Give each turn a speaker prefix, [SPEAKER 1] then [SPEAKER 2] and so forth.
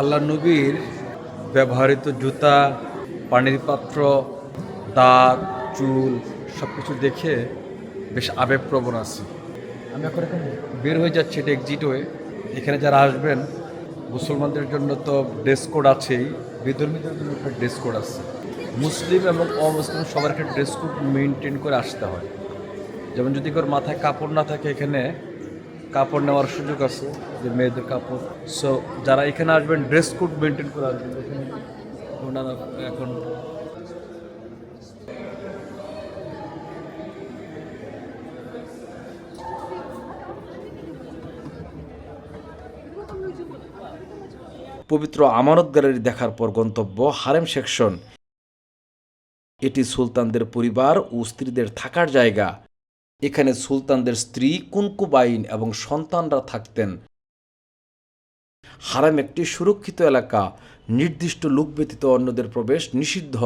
[SPEAKER 1] আল্লাহ নবীর ব্যবহৃত জুতা, পানির পাত্র দাঁত চুল সব কিছু দেখে বেশ আবেগপ্রবণ আছি। আমি এখন এখন বের হয়ে যাচ্ছি এটা এক্সিট হয়ে। এখানে যারা আসবেন, মুসলমানদের জন্য তো ড্রেস কোড আছেই, বিধর্মীদের জন্য একটা ড্রেস কোড আছে। মুসলিম এবং অমুসলিম সবার একটা ড্রেস কোড মেনটেন করে আসতে হয়। যেমন যদি কারোর মাথায় কাপড় না থাকে এখানে কাপড় নেওয়ার সুযোগ আছে, যে মেয়েদের কাপড়। সো যারা এখানে আসবেন ড্রেস কোড মেনটেন করে আসবেন। এখানে
[SPEAKER 2] পবিত্র আমানত গ্যালারি দেখার পর গন্তব্য হারেম সেকশন। এটি সুলতানদের পরিবার ও স্ত্রীদের থাকার জায়গা। এখানে সুলতানদের স্ত্রী কুনকুবাইন এবং সন্তানরা থাকতেন। হারাম একটি সুরক্ষিত এলাকা, নির্দিষ্ট লোক ব্যতীত অন্যদের প্রবেশ নিষিদ্ধ।